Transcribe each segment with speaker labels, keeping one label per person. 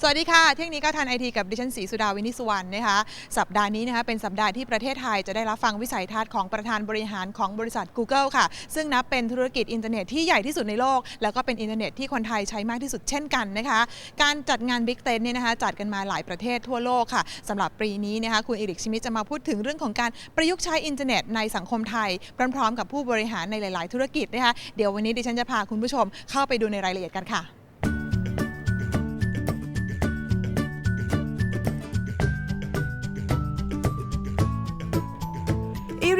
Speaker 1: สวัสดีค่ะ เที่ยงนี้ก็ทันไอทีกับดิฉันศรีสุดาวินิสุวรรณนะคะ สัปดาห์นี้นะคะเป็นสัปดาห์ที่ประเทศไทยจะได้รับฟังวิสัยทัศน์ของประธานบริหารของบริษัท Google ค่ะ ซึ่งนับเป็นธุรกิจอินเทอร์เน็ตที่ใหญ่ที่สุดในโลก แล้วก็เป็นอินเทอร์เน็ตที่คนไทยใช้มากที่สุดเช่นกันนะคะ การจัดงาน Big Ten เนี่ยนะคะจัดกันมาหลายประเทศทั่วโลกค่ะสำหรับปีนี้นะคะคุณเอริกชิมิตจะมาพูดถึงเรื่องของการประยุกต์ใช้อินเทอร์เน็ตในสังคมไทยพร้อมๆ กับผู้บริหารในหลาย ๆ ธุรกิจนะคะเดี๋ยววันนี้ดิฉันจะพาคุณผู้ชมเข้าไปดูในรายละเอียดกันค่ะ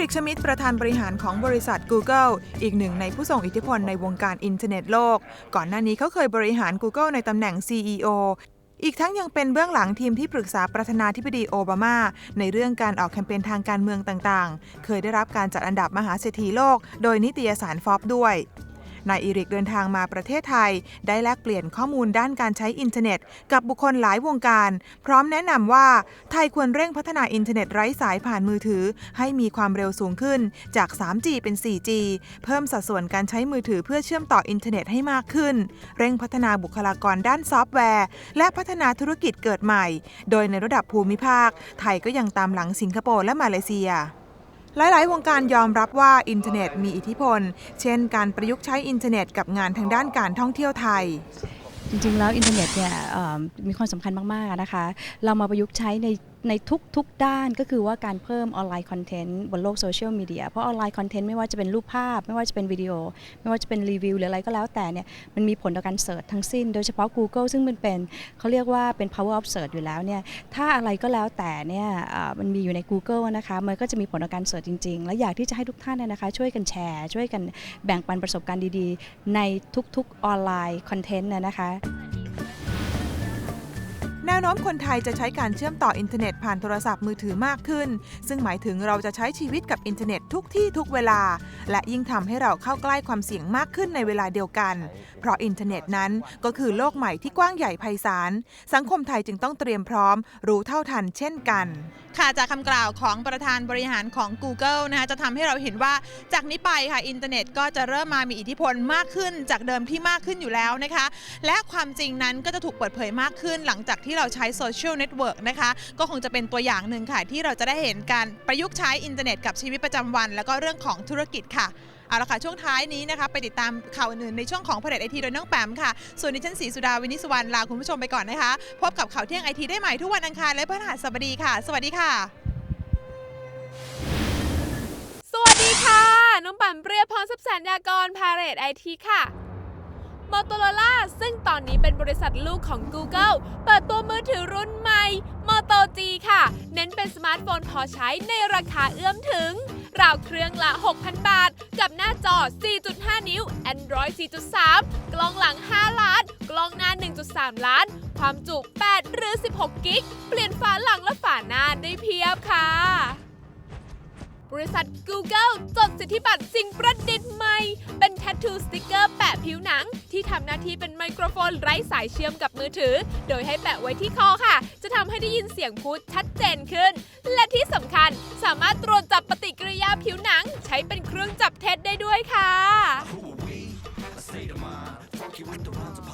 Speaker 1: ริกชมิดประธานบริหารของบริษัท Google อีกหนึ่งในผู้ส่งอิทธิพลในวงการอินเทอร์เน็ตโลก ก่อนหน้านี้เขาเคยบริหาร Google ในตำแหน่ง CEO อีกทั้งยังเป็นเบื้องหลังทีมที่ปรึกษาประธานาธิบดีโอบามา ในเรื่องการออกแคมเปญทางการเมืองต่างๆ เคยได้รับการจัดอันดับมหาเศรษฐีโลก โดยนิตยสารฟอบด้วย นายอีริกเดินทางมาประเทศไทย ได้แลกเปลี่ยนข้อมูลด้านการใช้อินเทอร์เน็ต กับบุคคลหลายวงการ พร้อมแนะนำว่า ไทยควรเร่งพัฒนาอินเทอร์เน็ตไร้สายผ่านมือถือ ให้มีความเร็วสูงขึ้นจาก 3G เป็น 4G เพิ่มสัดส่วนการใช้มือถือเพื่อเชื่อมต่ออินเทอร์เน็ตให้มากขึ้น เร่งพัฒนาบุคลากรด้านซอฟต์แวร์ และพัฒนาธุรกิจเกิดใหม่ โดยในระดับภูมิภาค ไทยก็ยังตามหลังสิงคโปร์และมาเลเซีย หลาย ๆ วงการยอมรับว่าอินเทอร์เน็ตมีอิทธิพล เช่น การประยุกต์ใช้อินเทอร์เน็ตกับงานทางด้านการท่องเที่ยวไทย
Speaker 2: จริงๆ แล้วอินเทอร์เน็ตเนี่ยมีความสำคัญมากๆนะคะ เรามาประยุกต์ใช้ใน ในทุกๆด้านก็คือว่าการเพิ่มออนไลน์คอนเทนต์บนโลกโซเชียลมีเดียเพราะออนไลน์คอนเทนต์ไม่ว่าจะเป็นรูปภาพ ไม่ว่าจะเป็นวิดีโอ ไม่ว่าจะเป็นรีวิวหรืออะไรก็แล้วแต่เนี่ยมันมีผลต่อการเสิร์ชทั้งสิ้น โดยเฉพาะ Google ซึ่งมันเป็นเขาเรียกว่าเป็น power of search อยู่แล้วเนี่ยถ้าอะไรก็แล้วแต่เนี่ยมันมีอยู่ใน Google นะคะมันก็จะมีผลต่อการเสิร์ชจริงๆ และอยากที่จะให้ทุกท่านเนยนะคะช่วยกันแชร์ ช่วยกันแบ่งปันประสบการณ์ดีๆ ในทุกๆออนไลน์คอนเทนต์นะคะ
Speaker 1: แนวโน้มคนไทยจะใช้การเชื่อมต่ออินเทอร์เน็ตผ่านโทรศัพท์มือถือมากขึ้น ซึ่งหมายถึงเราจะใช้ชีวิตกับอินเทอร์เน็ตทุกที่ทุกเวลา และยิ่งทำให้เราเข้าใกล้ความเสี่ยงมากขึ้นในเวลาเดียวกัน เพราะอินเทอร์เน็ตนั้นก็คือโลกใหม่ที่กว้างใหญ่ไพศาล สังคมไทยจึงต้องเตรียมพร้อม รู้เท่าทันเช่นกัน ค่ะจากคำกล่าวของประธานบริหารของ Google นะคะจะทำให้เราเห็นว่าจากนี้ไปค่ะอินเทอร์เน็ตก็จะเริ่มมามีอิทธิพลมากขึ้นจากเดิมที่มากขึ้นอยู่แล้วนะคะ และความจริงนั้นก็จะถูกเปิดเผยมากขึ้นหลังจากที่เราใช้โซเชียลเน็ตเวิร์กนะคะก็คงจะเป็นตัวอย่างหนึ่งค่ะ ที่เราจะได้เห็นการประยุกต์ใช้อินเทอร์เน็ตกับชีวิตประจำวัน แล้วก็เรื่องของธุรกิจค่ะเอาละค่ะ ช่วงท้ายนี้นะคะไปติดตามข่าวอื่นในช่วงของผลิตไอทีโดยน้องแปมค่ะ ส่วนดิฉันศรีสุดาวินิสวรรณลาคุณผู้ชมไปก่อนนะคะ พบกับข่าวเที่ยงไอทีได้ใหม่ทุกวันอังคารและพฤหัสบดีค่ะ สวัสดีค่ะ
Speaker 3: สวัสดีค่ะ น้องปั่นเปรียพรทรัพย์แสนยากรพาเรตไอทีค่ะ Motorola ซึ่งตอนนี้เป็นบริษัทลูกของ Google เปิดตัวมือถือรุ่นใหม่ Moto G ค่ะ เน้นเป็นสมาร์ทโฟนพอใช้ในราคาเอื้อมถึง ราวเครื่องละ 6,000 บาท กับหน้าจอ 4.5 นิ้ว Android 4.3 กล้องหลัง 5 ล้าน กล้องหน้า 1.3 ล้าน ความจุ 8 หรือ 16 กิก เปลี่ยนฝาหลังและฝาหน้าได้เพียบค่ะ บริษัท Google จดสิทธิบัตรสิ่งประดิษฐ์ใหม่ เป็น Tattoo Sticker แปะผิวหนัง ที่ทำหน้าที่เป็นไมโครโฟนไร้สายเชื่อมกับมือถือ โดยให้แปะไว้ที่คอค่ะ จะทำให้ได้ยินเสียงพูดชัดเจนขึ้น และที่สำคัญสามารถตรวจจับปฏิกิริยาผิวหนัง ใช้เป็นเครื่องจับเท็จได้ด้วยค่ะ